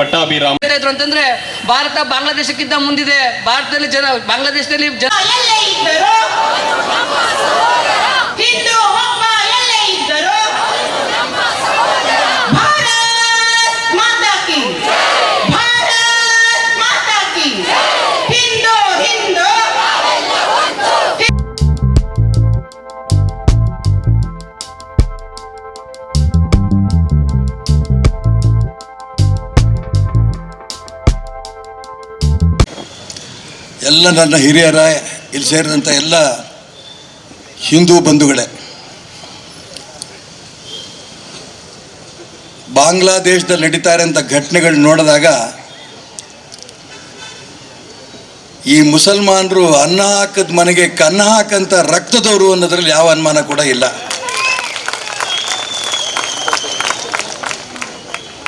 ಪಟ್ಟಾಭಿರಾಮ್. ಅಂತಂದ್ರೆ ಭಾರತ ಬಾಂಗ್ಲಾದೇಶಕ್ಕಿಂತ ಮುಂದಿದೆ. ಭಾರತದಲ್ಲಿ ಜನ ಬಾಂಗ್ಲಾದೇಶದಲ್ಲಿ ಜನ ಎಲ್ಲ ನನ್ನ ಹಿರಿಯರ, ಇಲ್ಲಿ ಸೇರಿದಂಥ ಎಲ್ಲ ಹಿಂದೂ ಬಂಧುಗಳೇ. ಬಾಂಗ್ಲಾದೇಶದಲ್ಲಿ ನಡೀತಾ ಇರೋಂಥ ಘಟನೆಗಳು ನೋಡಿದಾಗ ಈ ಮುಸಲ್ಮಾನರು ಅನ್ನ ಹಾಕದ ಮನೆಗೆ ಕನ್ನ ಹಾಕಂತ ರಕ್ತದವರು ಅನ್ನೋದ್ರಲ್ಲಿ ಯಾವ ಅನುಮಾನ ಕೂಡ ಇಲ್ಲ.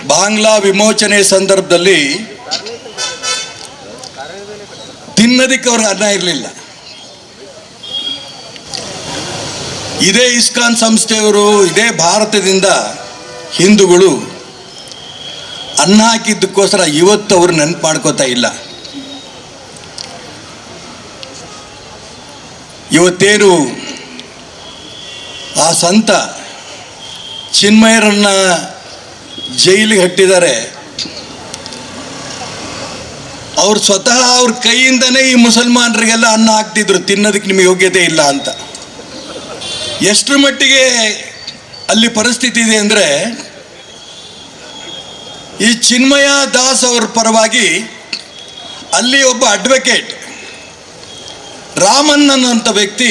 ಬಾಂಗ್ಲಾ ವಿಮೋಚನೆ ಸಂದರ್ಭದಲ್ಲಿ ತಿನ್ನೋದಕ್ಕೆ ಅವ್ರಿಗೆ ಅನ್ನ ಇರಲಿಲ್ಲ. ಇದೇ ಇಸ್ಕಾನ್ ಸಂಸ್ಥೆಯವರು, ಇದೇ ಭಾರತದಿಂದ ಹಿಂದೂಗಳು ಅನ್ನ ಹಾಕಿದ್ದಕ್ಕೋಸ್ಕರ ಇವತ್ತು ಅವರು ನೆನಪು ಮಾಡ್ಕೋತಾ ಇಲ್ಲ. ಇವತ್ತೇನು ಆ ಸಂತ ಚಿನ್ಮಯರನ್ನ ಜೈಲಿಗೆ ಹಟ್ಟಿದ್ದಾರೆ. ಅವ್ರು ಸ್ವತಃ ಅವ್ರ ಕೈಯಿಂದನೇ ಈ ಮುಸಲ್ಮಾನರಿಗೆಲ್ಲ ಅನ್ನ ಹಾಕ್ತಿದ್ರು. ತಿನ್ನೋದಕ್ಕೆ ನಿಮಗೆ ಯೋಗ್ಯತೆ ಇಲ್ಲ ಅಂತ. ಎಷ್ಟರ ಮಟ್ಟಿಗೆ ಅಲ್ಲಿ ಪರಿಸ್ಥಿತಿ ಇದೆ ಅಂದರೆ, ಈ ಚಿನ್ಮಯ ದಾಸ್ ಅವ್ರ ಪರವಾಗಿ ಅಲ್ಲಿ ಒಬ್ಬ ಅಡ್ವೊಕೇಟ್ ರಾಮನ್ ಅನ್ನೋಂಥ ವ್ಯಕ್ತಿ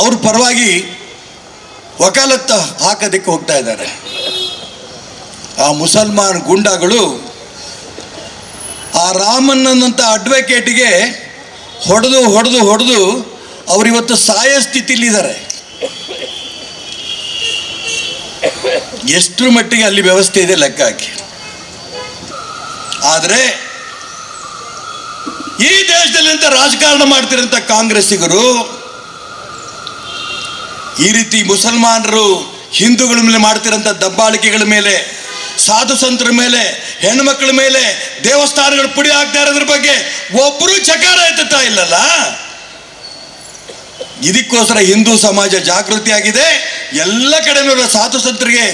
ಅವ್ರ ಪರವಾಗಿ ವಕಾಲತ್ತು ಹಾಕೋದಕ್ಕೆ ಹೋಗ್ತಾ ಇದ್ದಾರೆ. ಆ ಮುಸಲ್ಮಾನ್ ಗುಂಡಾಗಳು ಆ ರಾಮನ್ ಅಡ್ವೊಕೇಟ್ಗೆ ಹೊಡೆದು ಹೊಡೆದು ಹೊಡೆದು ಅವರಿವತ್ತು ಸಾಯೋ ಸ್ಥಿತಿಲಿದ್ದಾರೆ ಎಷ್ಟರ ಮಟ್ಟಿಗೆ ಅಲ್ಲಿ ವ್ಯವಸ್ಥೆ ಇದೆ ಲೆಕ್ಕ ಹಾಕಿ. ಆದರೆ ಈ ದೇಶದಲ್ಲಿ ಅಂತ ರಾಜಕಾರಣ ಮಾಡ್ತಿರೋಂಥ ಕಾಂಗ್ರೆಸ್ಸಿಗರು, ಈ ರೀತಿ ಮುಸಲ್ಮಾನರು ಹಿಂದೂಗಳ ಮೇಲೆ ಮಾಡ್ತಿರೋಂಥ ದಬ್ಬಾಳಿಕೆಗಳ ಮೇಲೆ ಸಾಧು ಸಂತರ ಮೇಲೆ ಹೆಣ್ಮಕ್ಳ ಮೇಲೆ, ದೇವಸ್ಥಾನಗಳು ಪುಡಿ ಹಾಕ್ತಾ ಇರೋದ್ರ ಬಗ್ಗೆ ಒಬ್ಬರು ಚಕಾರ ಎತ್ತುತ್ತಾ ಇಲ್ಲಲ್ಲ? ಇದಕ್ಕೋಸ್ಕರ ಹಿಂದೂ ಸಮಾಜ ಜಾಗೃತಿ ಆಗಿದೆ ಎಲ್ಲ ಕಡೆನೂ ಸಾಧು ಸಂತರಿಗೆ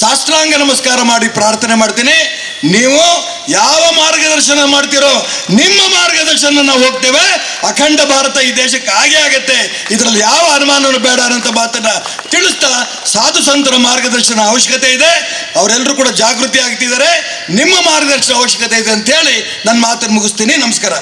ಸಾಷ್ಟಾಂಗ ನಮಸ್ಕಾರ ಮಾಡಿ ಪ್ರಾರ್ಥನೆ ಮಾಡ್ತೀನಿ. ನೀವು ಯಾವ ಮಾರ್ಗದರ್ಶನ ಮಾಡ್ತೀರೋ, ನಿಮ್ಮ ಮಾರ್ಗದರ್ಶನ ನಾವು ಹೋಗ್ತೇವೆ. ಅಖಂಡ ಭಾರತ ಈ ದೇಶಕ್ಕೆ ಹಾಗೆ ಆಗತ್ತೆ. ಇದರಲ್ಲಿ ಯಾವ ಅನುಮಾನವೂ ಬೇಡ ಅನ್ನೋಂಥ ಮಾತನ್ನ ತಿಳಿಸ್ತಾ ಸಾಧು ಸಂತರ ಮಾರ್ಗದರ್ಶನ ಅವಶ್ಯಕತೆ ಇದೆ. ಅವರೆಲ್ಲರೂ ಕೂಡ ಜಾಗೃತಿ ಆಗ್ತಿದ್ದಾರೆ. ನಿಮ್ಮ ಮಾರ್ಗದರ್ಶನ ಅವಶ್ಯಕತೆ ಇದೆ ಅಂತ ಹೇಳಿ ನನ್ನ ಮಾತನ್ನು ಮುಗಿಸ್ತೀನಿ. ನಮಸ್ಕಾರ.